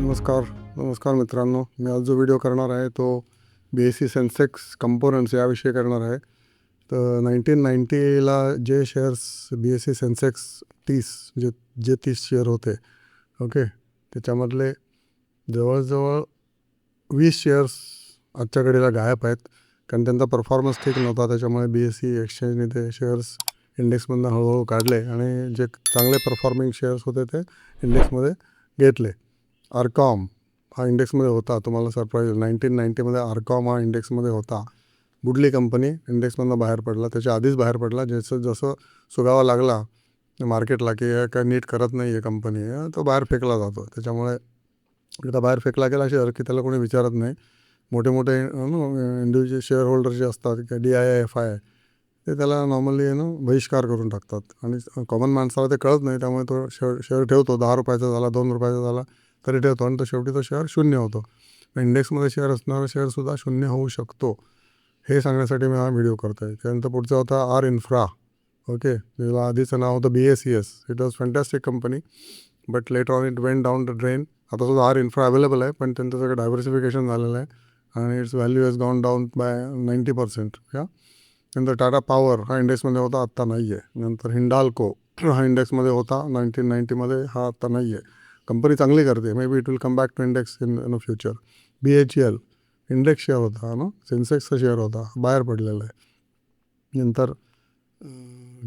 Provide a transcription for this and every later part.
नमस्कार नमस्कार मित्रांनो. मी आज जो व्हिडिओ करणार आहे तो B S C Sensex components याविषयी करणार आहे. तर नाईन्टीन नाईन्टीला जे shares B S C sensex तीस जे जे तीस शेअर होते ओके त्याच्यामधले जवळजवळ वीस शेअर्स आजच्या घडीला गायब आहेत. कारण त्यांचा परफॉर्मन्स ठीक नव्हता त्याच्यामुळे बी एस सी एक्सचेंजने ते शेअर्स इंडेक्समधनं हळूहळू काढले आणि जे चांगले परफॉर्मिंग शेअर्स होते ते इंडेक्समध्ये घेतले. आरकॉम हा इंडेक्समध्ये होता. तुम्हाला सरप्राईज नाईन्टीन नाईन्टीमध्ये आरकॉम हा इंडेक्समध्ये होता. बुडली कंपनी इंडेक्समधनं बाहेर पडला. त्याच्या आधीच बाहेर पडला. जसं जसं सुगावा लागला मार्केटला की हे काय नीट करत नाही आहे कंपनी तो बाहेर फेकला जातो. त्याच्यामुळे एकदा बाहेर फेकला गेला शेअर की त्याला कोणी विचारत नाही. मोठे मोठे इंडिव्हिज्युअल शेअर होल्डर जे असतात किंवा डी आय एफ आय ते त्याला नॉर्मली नो बहिष्कार करून टाकतात. आणि कॉमन माणसाला ते कळत नाही. त्यामुळे तो शेअर शेअर ठेवतो. दहा रुपयाचा झाला दोन रुपयाचा झाला. तरी ठेवतो आणि तो शेवटी तो शेअर शून्य होतो. इंडेक्समध्ये शेअर असणारा शेअरसुद्धा शून्य होऊ शकतो. हे सांगण्यासाठी मी हा व्हिडिओ करतो आहे त्यानंतर पुढचा होता आर इन्फ्रा ओके त्याला आधीचं नाव होतं B S C S it was fantastic company but later on it went down the drain आता सुद्धा आर इन्फ्रा अवेलेबल आहे पण त्यांचं सगळं डायव्हर्सिफिकेशन झालेलं आहे. आणि it's value is gone down by ninety percent या नंतर टाटा पॉवर हा इंडेक्समध्ये होता आत्ता नाही आहे नंतर हिंडाल्को हा इंडेक्समध्ये होता नाईन्टीन नाईन्टीमध्ये हा आत्ता नाही आहे कंपनी चांगली करते. Maybe it will come back to index in in future B H L index share होता नो? सेन्सेक्सचा शेअर होता बाहेर पडलेला आहे. नंतर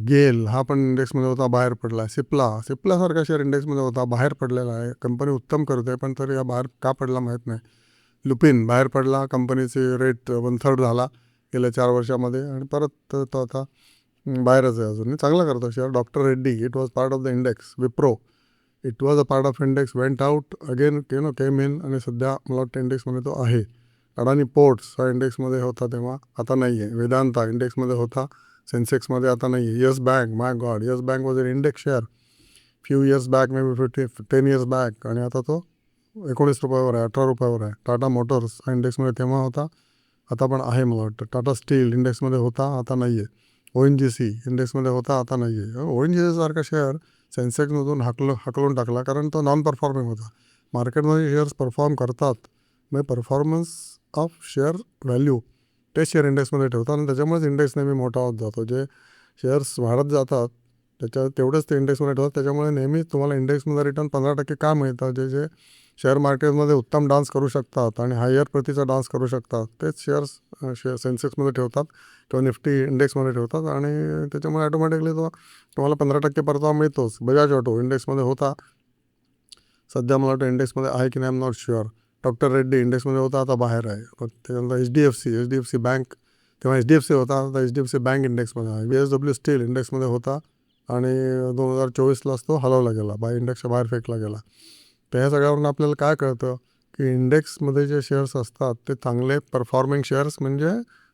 गेल हा पण इंडेक्समध्ये होता बाहेर पडला. सिप्ला सिप्लासारखा शेअर इंडेक्समध्ये होता बाहेर पडलेला आहे. कंपनी उत्तम करते पण तरी हा बाहेर का पडला माहीत नाही. लुपिन बाहेर पडला कंपनीचे रेट वन थर्ड झाला गेल्या चार वर्षामध्ये आणि परत तो आता बाहेरच आहे अजून. चांगला करतो share doctor Reddy it was part of the index Wipro it was a part of index went out again K no came in आणि सध्या मला वाटतं इंडेक्समध्ये तो आहे. अडाणी पोर्ट्स हा इंडेक्समध्ये होता तेव्हा आता नाही आहे. वेदांता इंडेक्समध्ये होता सेन्सेक्समध्ये आता नाही आहे. Yes bank my god yes bank was an index share few years back maybe fifty ten years back आणि आता तो एकोणीस रुपयावर आहे अठरा रुपयावर आहे. टाटा मोटर्स हा इंडेक्समध्ये तेव्हा होता आता पण आहे मला वाटतं. टाटा स्टील इंडेक्समध्ये होता आता नाही आहे. ओ एन जी सी इंडेक्समध्ये होता आता नाही आहे. ओ एन जी सीसारखा शेअर सेन्सेक्समधून हाकलं हाकलून टाकला कारण तो नॉन परफॉर्मिंग होता. मार्केटमध्ये शेअर्स परफॉर्म करतात. मग परफॉर्मन्स ऑफ शेअर व्हॅल्यू ते शेअर इंडेक्समध्ये ठेवतात आणि त्याच्यामुळेच इंडेक्स नेहमी मोठा होत जातो. जे शेअर्स वाढत जातात त्याच्या तेवढंच ते इंडेक्समध्ये ठेवतात. त्याच्यामुळे नेहमीच तुम्हाला इंडेक्समध्ये रिटर्न पंधरा टक्के का मिळतं? जे जे शेअर मार्केटमध्ये उत्तम डान्स करू शकतात आणि हायर प्रतीचा डान्स करू शकतात. तेच शेअर्स शेअर सेन्सेक्समध्ये ठेवतात किंवा निफ्टी इंडेक्समध्ये ठेवतात आणि त्याच्यामुळे ऑटोमॅटिकली तो तुम्हाला पंधरा टक्के परतावा मिळतोच. बजाज ऑटो इंडेक्समध्ये होता. सध्या मला वाटतं इंडेक्समध्ये आहे की नाही am not sure doctor Reddy इंडेक्समध्ये होता आता बाहेर आहे. त्याच्यानंतर H D F C H D F C bank तेव्हा एच डी एफ सी होता आता H D F C bank इंडेक्समध्ये आहे. बी एस डब्ल्यू स्टील इंडेक्समध्ये होता आणि दोन हजार चोवीसलाच तो हलवला गेला बाय इंडेक्सच्या बाहेर फेकला गेला. तर ह्या सगळ्यावरून आपल्याला काय कळतं? की इंडेक्समध्ये जे शेअर्स असतात ते चांगले परफॉर्मिंग शेअर्स म्हणजे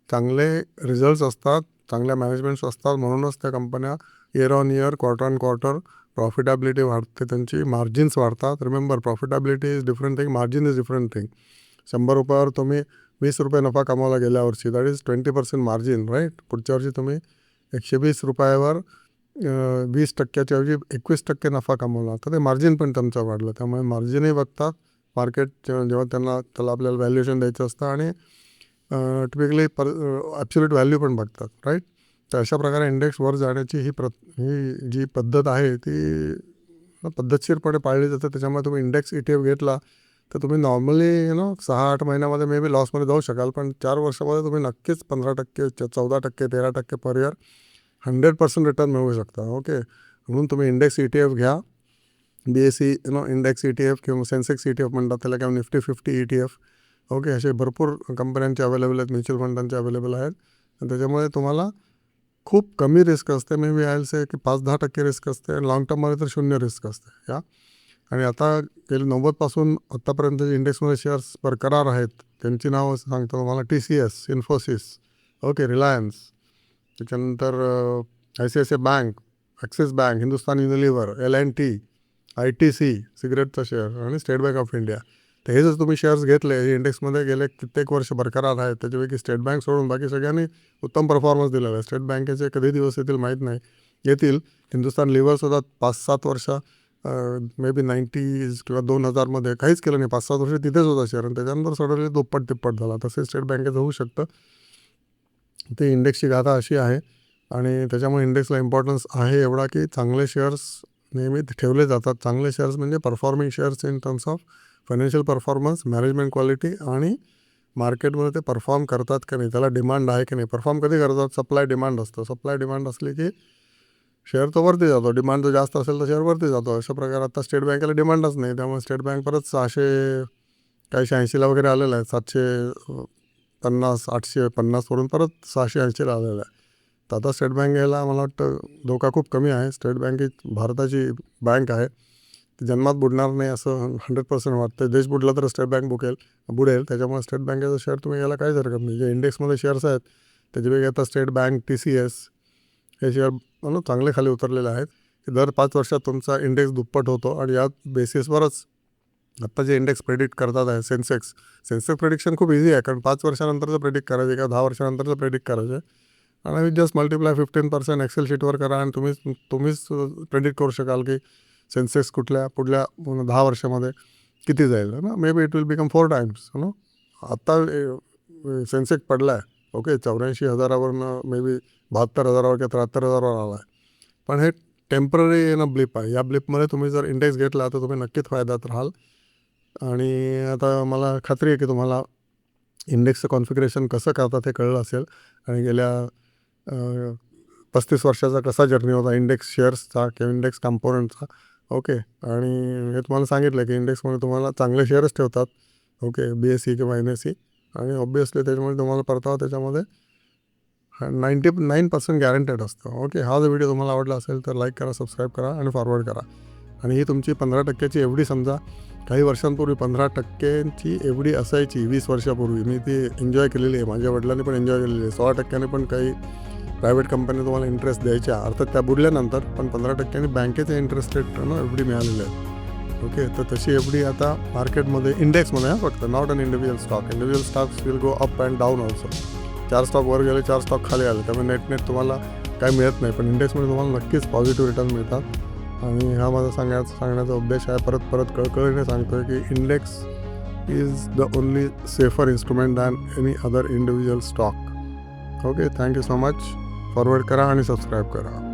चांगले रिझल्ट्स असतात चांगल्या मॅनेजमेंट्स असतात. म्हणूनच त्या कंपन्या year on year quarter on quarter profitability वाढते त्यांची मार्जिन्स वाढतात. Remember profitability is different thing margin is different thing शंभर रुपयावर तुम्ही वीस रुपये नफा कमावला गेल्या वर्षी that is twenty percent margin right पुढच्या वर्षी तुम्ही एकशे वीस रुपयावर वीस टक्क्याच्या ऐवजी एकवीस टक्के नफा कमवला. तर ते मार्जिन पण त्यांचं वाढलं. त्यामुळे मार्जिनही बघतात मार्केट जेव्हा त्यांना त्याला आपल्याला व्हॅल्युएशन द्यायचं असतं आणि टिपिकली पर ॲब्सोल्यूट व्हॅल्यू पण बघतात राईट तर अशा प्रकारे इंडेक्स वर जाण्याची ही प्र ही जी पद्धत आहे ती पद्धतशीरपणे पाळली जाते. त्याच्यामुळे तुम्ही इंडेक्स ई टी एफ घेतला तर तुम्ही नॉर्मली यु नो सहा आठ महिन्यामध्ये मे बी लॉसमध्ये जाऊ शकाल पण चार वर्षामध्ये तुम्ही नक्कीच पंधरा टक्के चौदा टक्के तेरा टक्के per year hundred percent return मिळू शकता. ओके. म्हणून तुम्ही इंडेक्स ई टी एफ घ्या. B S C you know index E T F किंवा सेन्सेक्स ई टी एफ म्हणतात त्याला किंवा Nifty fifty E T F okay असे भरपूर कंपन्यांचे अवेलेबल आहेत म्युच्युअल फंडांचे अवेलेबल आहेत. त्याच्यामुळे तुम्हाला खूप कमी रिस्क असते. मे बी आयल से की पाच दहा टक्के रिस्क असते. आणि लाँग टर्ममध्ये तर शून्य रिस्क असते. या. आणि आता गेले नव्वदपासून आत्तापर्यंत जे इंडेक्समध्ये शेअर्स बरकरार आहेत त्यांची नावं सांगतो तुम्हाला. T C S Infosys okay Reliance त्याच्यानंतर I C I C I bank Axis bank Hindustan Unilever L and T I T C सिगरेटचा share आणि स्टेट बँक ऑफ इंडिया. तर हे जर तुम्ही शेअर्स घेतले हे इंडेक्समध्ये गेले कित्येक वर्ष बरकरार आहेत. त्याच्यापैकी स्टेट बँक सोडून बाकी सगळ्यांनी उत्तम परफॉर्मन्स दिलेला आहे. स्टेट बँकेचे कधी दिवस येतील माहीत नाही. येतील. हिंदुस्तान लिव्हरसुद्धा पाच सात वर्ष मे बी नाईन्टीज किंवा दोन हजारमध्ये काहीच केलं नाही. पाच सात वर्ष तिथेच होता शेअर आणि त्याच्यानंतर सडनली दुप्पट तिप्पट झाला. तसे स्टेट बँकेचं होऊ शकतं. ते इंडेक्सची गाथा अशी आहे. आणि त्याच्यामुळे इंडेक्सला इम्पॉर्टन्स आहे एवढा की चांगले शेअर्स नेहमी ठेवले जातात. चांगले शेअर्स म्हणजे performing shares in terms of financial performance management quality आणि मार्केटमध्ये ते परफॉर्म करतात का नाही त्याला डिमांड आहे की नाही. परफॉर्म कधी करतात? सप्लाय डिमांड असतं. सप्लाय डिमांड असली की शेअर तो वरती जातो. डिमांड जर जास्त असेल तर शेअर वरती जातो. अशा प्रकारे आता स्टेट बँकेला डिमांडच नाही. त्यामुळे स्टेट बँक परत सहाशे काहीशे ऐंशीला वगैरे आलेलं आहे. सातशे पन्नास आठशे पन्नासवरून परत सहाशे ऐंशीला आलेलं आहे. तर आता स्टेट बँक यायला मला वाटतं धोका खूप कमी आहे. स्टेट बँक ही भारताची बँक आहे. ती जन्मात बुडणार नाही असं हंड्रेड पर्सेंट वाटतं देश बुडला तर स्टेट बँक बुकेल बुडेल. त्याच्यामुळे स्टेट बँकेचं शेअर तुम्ही यायला काहीच हरकत नाही. जे इंडेक्समध्ये शेअर्स आहेत त्याच्यापैकी आता State Bank T C S हे शेअर म्हणून चांगले खाली उतरलेले आहेत. की दर पाच वर्षात तुमचा इंडेक्स दुप्पट होतो आणि या बेसिसवरच आत्ता जे इंडेक्स प्रेडिक्ट करतात आहे सेन्सेक्स सेन्सेक्स प्रेडिक्शन खूप इझी आहे कारण पाच वर्षानंतरचं प्रेडिक्ट करायचं किंवा दहा वर्षानंतरचं प्रेडिक्ट करायचं. आहे आणि just multiply fifteen percent Excel शीटवर करा आणि तुम्हीच तुम्हीच प्रेडिक्ट करू शकाल की सेन्सेक्स कुठल्या पुढल्या दहा वर्षामध्ये किती जाईल. ना maybe it will become four times no आत्ता सेन्सेक्स पडला आहे ओके चौऱ्याऐंशी हजारावरनं मे बी बहात्तर हजारावर किंवा त्र्याहत्तर हजारावर आला आहे पण हे टेंपररी ना ब्लिप आहे. या ब्लिपमध्ये तुम्ही जर इंडेक्स घेतला तर तुम्ही नक्कीच फायद्यात राहाल. आणि आता मला खात्री आहे की तुम्हाला इंडेक्सचं कॉन्फिगरेशन कसं करतात हे कळलं असेल. आणि गेल्या पस्तीस वर्षाचा कसा जर्नी होता इंडेक्स शेअर्सचा किंवा इंडेक्स कंपोनंटचा ओके आणि हे तुम्हाला सांगितलं की इंडेक्समध्ये तुम्हाला चांगले शेअर्स ठेवतात. ओके बी एस सी किंवा एन एस सी आणि ऑब्वियसली त्याच्यामुळे तुम्हाला परतावा त्याच्यामध्ये नाईंटी नाईन पर्सेंट गॅरंटेड असतं. ओके हा जर व्हिडिओ तुम्हाला आवडला असेल तर लाईक करा सबस्क्राईब करा आणि फॉरवर्ड करा. आणि ही तुमची पंधरा टक्क्याची एफ डी समजा काही वर्षांपूर्वी पंधरा टक्क्यांची एफ डी असायची वीस वर्षापूर्वी. मी ती एन्जॉय केलेली आहे. माझ्या वडिलांनी पण एन्जॉय केलेली आहे. सोळा टक्क्याने पण काही प्रायव्हेट कंपनी तुम्हाला इंटरेस्ट द्यायच्या अर्थात त्या बुडल्यानंतर पण पंधरा टक्क्यांनी बँकेचे इंटरेस्ट रेट ना डी मिळालेली आहे ओके तर तशी एफ डी आता मार्केटमध्ये इंडेक्समध्ये हा फक्त. Not an individual stock individual stocks will go up and down also चार स्टॉक वर गेले चार स्टॉक खाली आले. त्यामुळे नेट नेट तुम्हाला काय मिळत नाही. पण इंडेक्समध्ये तुम्हाला नक्कीच पॉझिटिव्ह रिटर्न मिळतात. आणि हा माझा सांगायचा सांगण्याचा उद्देश आहे. परत परत कळकळीने सांगतो आहे की index is the only safer instrument than any other individual stock okay thank you so much forward करा आणि सबस्क्राईब करा.